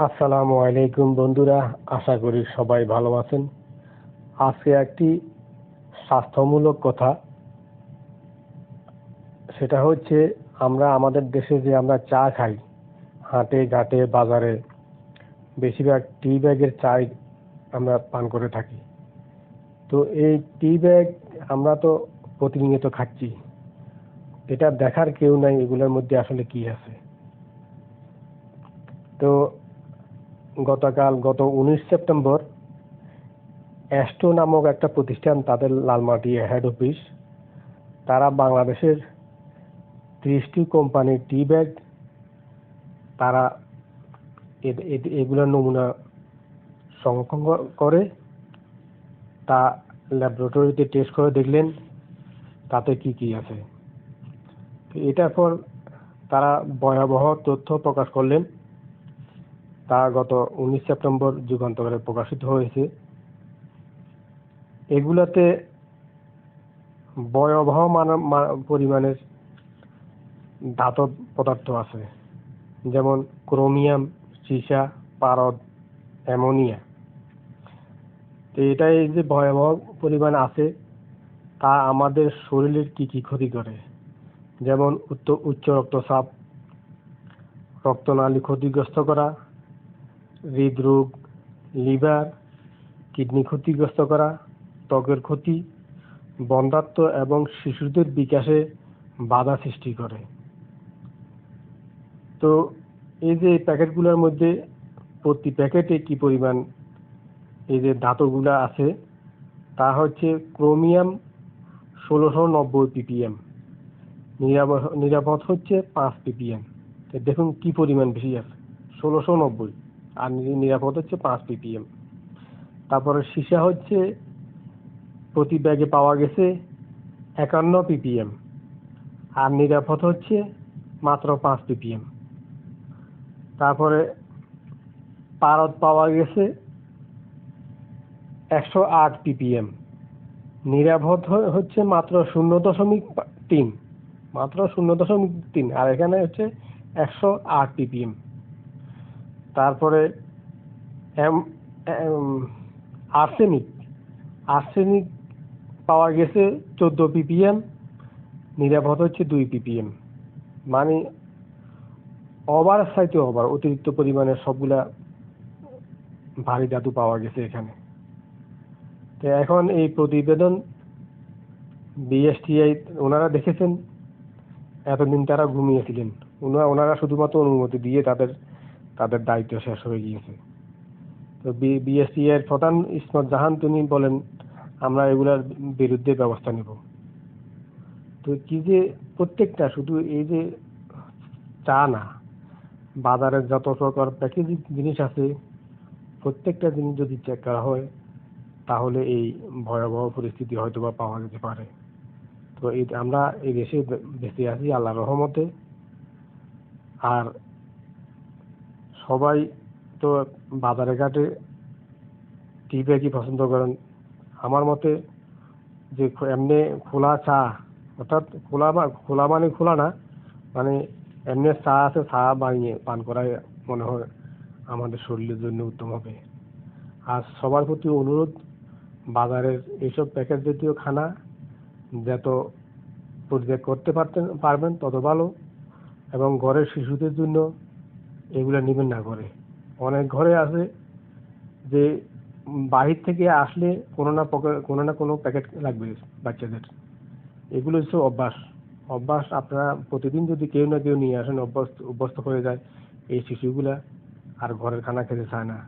আসসালামু আলাইকুম বন্ধুরা, আশা করি সবাই ভালো আছেন। আজকে একটি স্বাস্থ্যমূলক কথা, সেটা হচ্ছে আমরা আমাদের দেশে যে আমরা চা খাই, হাটে, ঘাটে, বাজারে, বেশিরভাগ টি ব্যাগের চাই আমরা পান করে থাকি। তো এই টি ব্যাগ আমরা তো প্রতিনিয়ত খাচ্ছি, এটা দেখার কেউ নাই এগুলোর মধ্যে আসলে কি আছে। তো গতকাল গত উনিশ সেপ্টেম্বর অ্যাস্ট্রো নামক একটা প্রতিষ্ঠান তাদের লালমাটি হেড অফিস, তারা বাংলাদেশের ত্রিশটি কোম্পানির টি ব্যাগ, তারা এগুলোর নমুনা সংরক্ষণ করে, তা ল্যাবরেটরিতে টেস্ট করে দেখলেন, তাতে কি কি আছে। এটার পর তারা ভয়াবহ তথ্য প্রকাশ করলেন। তা গত উনিশ সেপ্টেম্বর যুগান্তরে প্রকাশিত হয়েছে। এগুলাতে ভয়াবহ পরিমাণের ধাতব পদার্থ আছে, যেমন ক্রোমিয়াম, সীসা, পারদ, অ্যামোনিয়া। তো এটাই যে ভয়াবহ পরিমাণ আছে, তা আমাদের শরীরের কি কি ক্ষতি করে? যেমন উচ্চ রক্তচাপ, রক্তনালী ক্ষতিগ্রস্ত করা হৃদরোগ, লিভার, কিডনি ক্ষতিগ্রস্ত করা, ত্বকের ক্ষতি, বন্ধ্যাত্ব এবং শিশুদের বিকাশে বাধা সৃষ্টি করে। তো এই যে প্যাকেটগুলোর মধ্যে প্রতি প্যাকেটে কি পরিমাণ এই যে ধাতুগুলা আছে, তা হচ্ছে ক্রোমিয়াম ষোলোশো নব্বই পিপিএম। নিরাপদ হচ্ছে পাঁচ পিপিএম। দেখুন কি পরিমাণ বেশি আছে। ষোলোশো নব্বই। আর নিরাপদ হচ্ছে পাঁচ পিপিএম। তারপরে সীসা হচ্ছে প্রতি ব্যাগে পাওয়া গেছে একান্ন পিপিএম আর নিরাপদ হচ্ছে মাত্র পাঁচ পিপিএম। তারপরে পারদ পাওয়া গেছে একশো আট পিপিএম। নিরাপদ হচ্ছে মাত্র শূন্য দশমিক তিন, মাত্র শূন্য দশমিক তিন, আর এখানে হচ্ছে একশো আট পিপিএম। তারপরে আর্সেনিক। আর্সেনিক পাওয়া গেছে চোদ্দ পিপিএম নিরাপদ হচ্ছে দুই পিপিএম মানে ওভার সাইতে ওভার, অতিরিক্ত পরিমাণে সবগুলা ভারী ধাতু পাওয়া গেছে এখানে। তো এখন এই প্রতিবেদন বিএসটিআই ওনারা দেখেছেন, এতদিন তারা ঘুমিয়েছিলেন। ওনারা শুধুমাত্র অনুমতি দিয়ে তাদের তাদের দায়িত্ব শেষ হয়ে গিয়েছে। তো বিএসসি এর প্রধান ইসমত জাহান তিনি বলেন, আমরা এগুলার বিরুদ্ধে ব্যবস্থা নেব। তো কি যে প্রত্যেকটা, শুধু এই যে চা না বাজারে যত প্রকার প্যাকেজিং জিনিস আছে, প্রত্যেকটা জিনিস যদি চেক করা হয়, তাহলে এই ভয়াবহ পরিস্থিতি হয়তো বা পাওয়া যেতে পারে। তো এই আমরা এই দেশে বেঁচে আছি আল্লাহর রহমতে। আর সবাই তো বাজারে ঘাটে টি ব্যাগই পছন্দ করেন। আমার মতে যে এমনি খোলা চা, অর্থাৎ খোলা খোলা মানে খোলা না মানে এমনি চা আছে, চা বানিয়ে পান করাই মনে হয় আমাদের শরীরের জন্য উত্তম হবে। আর সবার প্রতি অনুরোধ, বাজারের এইসব প্যাকেট জাতীয় খানা যত পরিত্যাগ করতে পারতেন পারবেন তত ভালো। এবং ঘরের শিশুদের জন্য এগুলো নেবেন না ঘরে। অনেক ঘরে আছে যে বাহির থেকে আসলে কোনো না কোনো না কোনো প্যাকেট লাগবে বাচ্চাদের। এগুলো হচ্ছে অভ্যাস। অভ্যাস আপনারা প্রতিদিন যদি কেউ না কেউ নিয়ে আসেন, অভ্যস্ত অভ্যস্ত হয়ে যায়, এই শিশুগুলা আর ঘরের খানা খেতে চায় না।